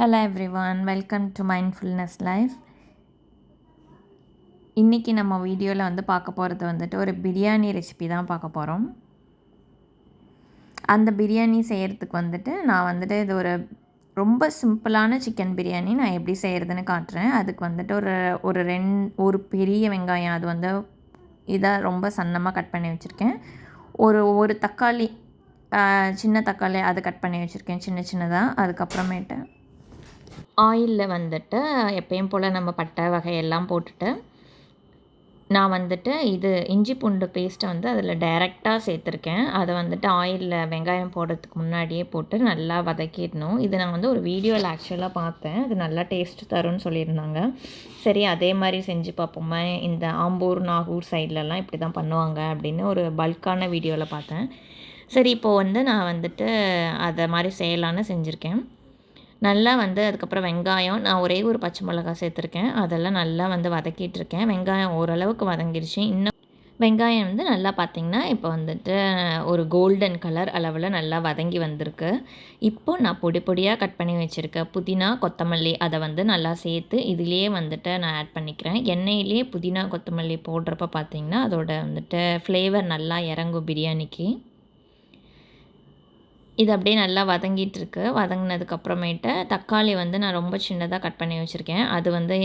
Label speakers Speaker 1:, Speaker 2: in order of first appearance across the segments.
Speaker 1: Hello everyone welcome to mindfulness life இன்றைக்கி நம்ம வீடியோவில் வந்து பார்க்க போகிறது வந்துட்டு ஒரு பிரியாணி ரெசிபி தான் பார்க்க போகிறோம் அந்த பிரியாணி செய்கிறதுக்கு வந்துட்டு நான் வந்துட்டு இது ஒரு ரொம்ப சிம்பிளான சிக்கன் பிரியாணி நான் எப்படி செய்கிறதுன்னு காட்டுறேன். அதுக்கு வந்துட்டு ஒரு ஒரு ரெண் ஒரு பெரிய வெங்காயம் அது வந்து இதை ரொம்ப சன்னமாக கட் பண்ணி வச்சுருக்கேன். ஒரு ஒரு தக்காளி சின்ன தக்காளி அதை கட் பண்ணி வச்சுருக்கேன் சின்ன சின்னதாக அதுக்கப்புறமேட்டு ஆயிலில் வந்துட்டு எப்பயும் போல் நம்ம பட்டை வகையெல்லாம் போட்டுட்டு நான் வந்துட்டு இது இஞ்சி பூண்டு பேஸ்ட்டை வந்து அதில் டைரெக்டாக சேர்த்துருக்கேன். அதை வந்துட்டு ஆயிலில் வெங்காயம் போடுறதுக்கு முன்னாடியே போட்டு நல்லா வதக்கிடணும். இது நான் வந்து ஒரு வீடியோவில் ஆக்சுவலாக பார்த்தேன். அது நல்லா டேஸ்ட் தரும்னு சொல்லியிருந்தாங்க. சரி அதே மாதிரி செஞ்சு பார்ப்போமே? இந்த ஆம்பூர் நாகூர் சைட்லலாம் இப்படி தான் பண்ணுவாங்க அப்படின்னு ஒரு பல்கான வீடியோவில் பார்த்தேன். சரி இப்போது வந்து நான் வந்துட்டு அதை மாதிரி செய்யலான்னு செஞ்சுருக்கேன். நல்லா வந்து அதுக்கப்புறம் வெங்காயம் நான் ஒரே ஒரு பச்சை மிளகா சேர்த்துருக்கேன். அதெல்லாம் நல்லா வந்து வதக்கிட்டுருக்கேன். வெங்காயம் ஓரளவுக்கு வதங்கிடுச்சு இன்னும் வெங்காயம் வந்து நல்லா பார்த்திங்கன்னா இப்போ வந்துட்டு ஒரு கோல்டன் கலர் அளவில் நல்லா வதங்கி வந்திருக்கு. இப்போ நான் பொடி பொடியாக கட் பண்ணி வச்சுருக்கேன் புதினா கொத்தமல்லி அதை வந்து நல்லா சேர்த்து இதுலேயே வந்துட்டு நான் ஆட் பண்ணிக்கிறேன். எண்ணெயிலேயே புதினா கொத்தமல்லி போடுறப்ப பார்த்திங்கன்னா அதோட வந்துட்டு ஃப்ளேவர் நல்லா இறங்கும் பிரியாணிக்கு. இது அப்படியே நல்லா வதங்கிட்டுருக்கு. வதங்கினதுக்கப்புறமேட்டு தக்காளி வந்து நான் ரொம்ப சின்னதாக கட் பண்ணி வச்சுருக்கேன். அது வந்து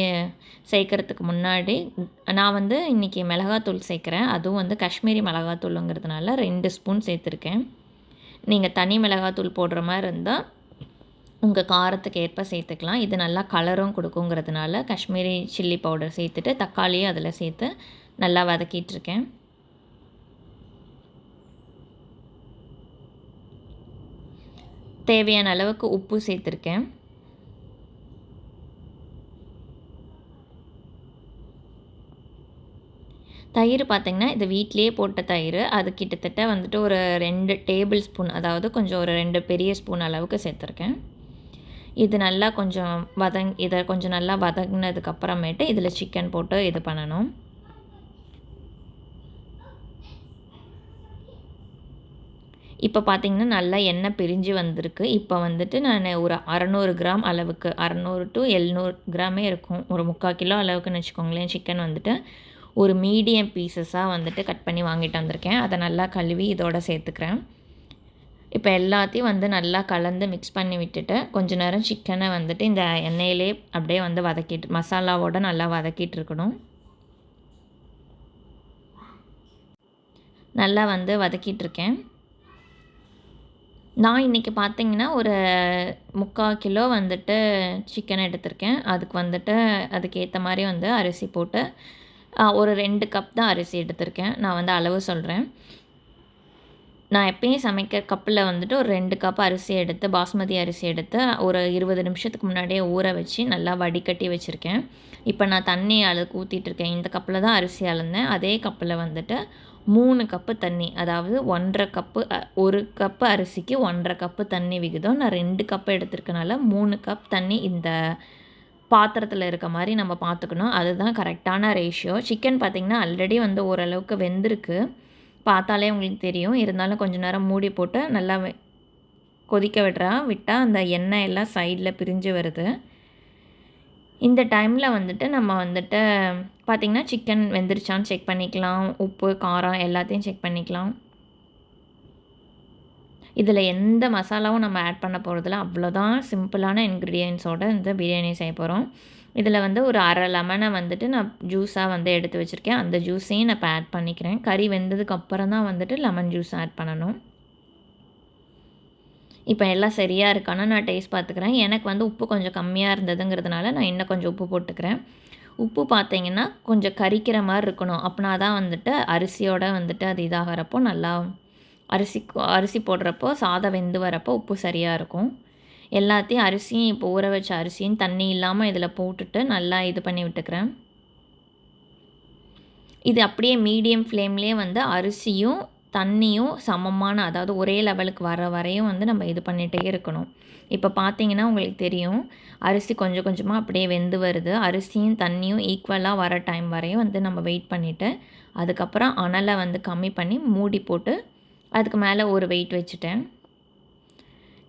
Speaker 1: சேர்க்குறதுக்கு முன்னாடி நான் வந்து இன்றைக்கி மிளகாத்தூள் சேர்க்குறேன். அதுவும் வந்து காஷ்மீரி மிளகாத்தூளுங்கிறதுனால ரெண்டு ஸ்பூன் சேர்த்துருக்கேன். நீங்கள் தனி மிளகாத்தூள் போடுற மாதிரி இருந்தால் உங்கள் காரத்துக்கு ஏற்ப சேர்த்துக்கலாம். இது நல்லா கலரும் கொடுக்குங்கிறதுனால காஷ்மீரி சில்லி பவுடர் சேர்த்துட்டு தக்காளியும் அதில் சேர்த்து நல்லா வதக்கிட்டுருக்கேன். தேவையான அளவுக்கு உப்பு சேர்த்துருக்கேன். தயிர் பார்த்திங்கன்னா இது வீட்லேயே போட்ட தயிர். அது கிட்டத்தட்ட வந்துட்டு ஒரு ரெண்டு டேபிள் ஸ்பூன் அதாவது கொஞ்சம் ஒரு ரெண்டு பெரிய ஸ்பூன் அளவுக்கு சேர்த்துருக்கேன். இது நல்லா கொஞ்சம் வதங் இதை கொஞ்சம் நல்லா வதங்கினதுக்கப்புறமேட்டு இதில் சிக்கன் போட்டு இது பண்ணணும். இப்போ பார்த்திங்கன்னா நல்லா எண்ணெய் பிரிஞ்சு வந்திருக்கு. இப்போ வந்துட்டு நான் ஒரு அறநூறு கிராம் அளவுக்கு அறநூறு டு எழுநூறு கிராமே இருக்கும். ஒரு முக்கால் கிலோ அளவுக்குன்னு வச்சுக்கோங்களேன் சிக்கன் வந்துட்டு. ஒரு மீடியம் பீசஸாக வந்துட்டு கட் பண்ணி வாங்கிட்டு வந்திருக்கேன். அதை நல்லா கழுவி இதோட சேர்த்துக்கிறேன். இப்போ எல்லாத்தையும் வந்து நல்லா கலந்து மிக்ஸ் பண்ணி விட்டுட்டு கொஞ்ச நேரம் சிக்கனை வந்துட்டு இந்த எண்ணெயிலே அப்படியே வந்து வதக்கிட்டு மசாலாவோடு நல்லா வதக்கிட்டு இருக்கணும். நல்லா வந்து வதக்கிட்டு இருக்கேன். நான் இன்றைக்கி பார்த்தீங்கன்னா ஒரு முக்கால் கிலோ வந்துட்டு சிக்கன் எடுத்திருக்கேன். அதுக்கு வந்துட்டு அதுக்கேற்ற மாதிரி வந்து அரிசி போட்டு ஒரு ரெண்டு கப் தான் அரிசி எடுத்திருக்கேன். நான் வந்து அளவு சொல்கிறேன் நான் எப்பயும் சமைக்க கப்பில் வந்துட்டு ஒரு ரெண்டு கப் அரிசி எடுத்து பாஸ்மதி அரிசி எடுத்து ஒரு இருபது நிமிஷத்துக்கு முன்னாடியே ஊற வச்சு நல்லா வடிகட்டி வச்சுருக்கேன். இப்போ நான் தண்ணி அளவுக்கு ஊற்றிட்டுருக்கேன் இந்த கப்பில் தான் அரிசி அளந்தேன் அதே கப்பில் வந்துட்டு மூணு கப்பு தண்ணி அதாவது ஒன்றரை கப்பு ஒரு கப்பு அரிசிக்கு ஒன்றரை கப்பு தண்ணி விகிதம். நான் ரெண்டு கப்பு எடுத்திருக்கனால மூணு கப் தண்ணி இந்த பாத்திரத்தில் இருக்க மாதிரி நம்ம பார்த்துக்கணும் அதுதான் கரெக்டான ரேஷியோ சிக்கன் பார்த்திங்கன்னா ஆல்ரெடி வந்து ஓரளவுக்கு வெந்திருக்கு. பார்த்தாலே உங்களுக்கு தெரியும். இருந்தாலும் கொஞ்சம் நேரம் மூடி போட்டு நல்லா கொதிக்க விடுறா விட்டால் அந்த எண்ணெய் எல்லாம் சைடில் பிரிஞ்சு வருது. இந்த டைமில் வந்துட்டு நம்ம வந்துட்டு பார்த்திங்கன்னா சிக்கன் வெந்துருச்சான்னு செக் பண்ணிக்கலாம். உப்பு காரம் எல்லாத்தையும் செக் பண்ணிக்கலாம். இதில் எந்த மசாலாவும் நம்ம ஆட் பண்ண போகிறதில்ல அவ்வளோதான் சிம்பிளான இன்க்ரீடியன்ஸோடு இந்த பிரியாணி செய்ய போகிறோம் இதில் வந்து ஒரு அரை லெமனை வந்துட்டு நான் ஜூஸாக வந்து எடுத்து வச்சுருக்கேன். அந்த ஜூஸையும் நான் இப்போ ஆட் பண்ணிக்கிறேன். கறி வெந்ததுக்கு அப்புறம் தான் வந்துட்டு லெமன் ஜூஸ் ஆட் பண்ணணும். இப்போ எல்லாம் சரியாக இருக்கான்னு நான் டேஸ்ட் பார்த்துக்கிறேன். எனக்கு வந்து உப்பு கொஞ்சம் கம்மியாக இருந்ததுங்கிறதுனால நான் இன்னும் கொஞ்சம் உப்பு போட்டுக்கிறேன். உப்பு பார்த்தீங்கன்னா கொஞ்சம் கரிக்கிற மாதிரி இருக்கணும். அப்படின்னா தான் வந்துட்டு அரிசியோடு வந்துட்டு அது இதாகிறப்போ நல்லா அரிசி அரிசி போடுறப்போ சாதம் வெந்து வரப்போ உப்பு சரியாக இருக்கும். எல்லாத்தையும் அரிசியும் இப்போ ஊற வச்ச அரிசியும் தண்ணி இல்லாமல் இதில் போட்டுட்டு நல்லா இது பண்ணி விட்டுக்கிறேன். இது அப்படியே மீடியம் ஃப்ளேம்லேயே வந்து அரிசியும் தண்ணியும் சமமான அதாவது ஒரே லெவலுக்கு வர வரையும் வந்து நம்ம இது பண்ணிகிட்டே இருக்கணும். இப்போ பார்த்தீங்கன்னா உங்களுக்கு தெரியும் அரிசி கொஞ்சம் கொஞ்சமாக அப்படியே வெந்து வருது. அரிசியும் தண்ணியும் ஈக்குவலாக வர டைம் வரையும் வந்து நம்ம வெயிட் பண்ணிவிட்டு அதுக்கப்புறம் அனலை வந்து கம்மி பண்ணி மூடி போட்டு அதுக்கு மேலே ஒரு வெயிட் வச்சுட்டேன்.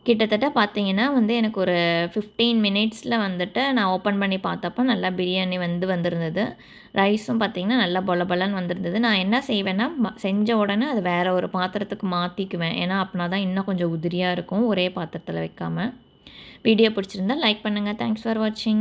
Speaker 1: கிட்டத்தட்ட பார்த்தீங்கன்னா வந்து எனக்கு ஒரு ஃபிஃப்டீன் மினிட்ஸில் வந்துட்டு நான் ஓப்பன் பண்ணி பார்த்தப்போ நல்லா பிரியாணி வந்து வந்திருந்தது. ரைஸும் பார்த்திங்கன்னா நல்லா பொல பொலன்னு வந்திருந்தது. நான் என்ன செய்வேன்னா செஞ்ச உடனே அது வேறு ஒரு பாத்திரத்துக்கு மாற்றிக்குவேன் ஏன்னா அப்படின்னா தான் இன்னும் கொஞ்சம் உதிரியாக இருக்கும் ஒரே பாத்திரத்தில் வைக்காமல் வீடியோ பிடிச்சிருந்தா லைக் பண்ணுங்கள் தேங்க்ஸ் ஃபார் வாட்சிங்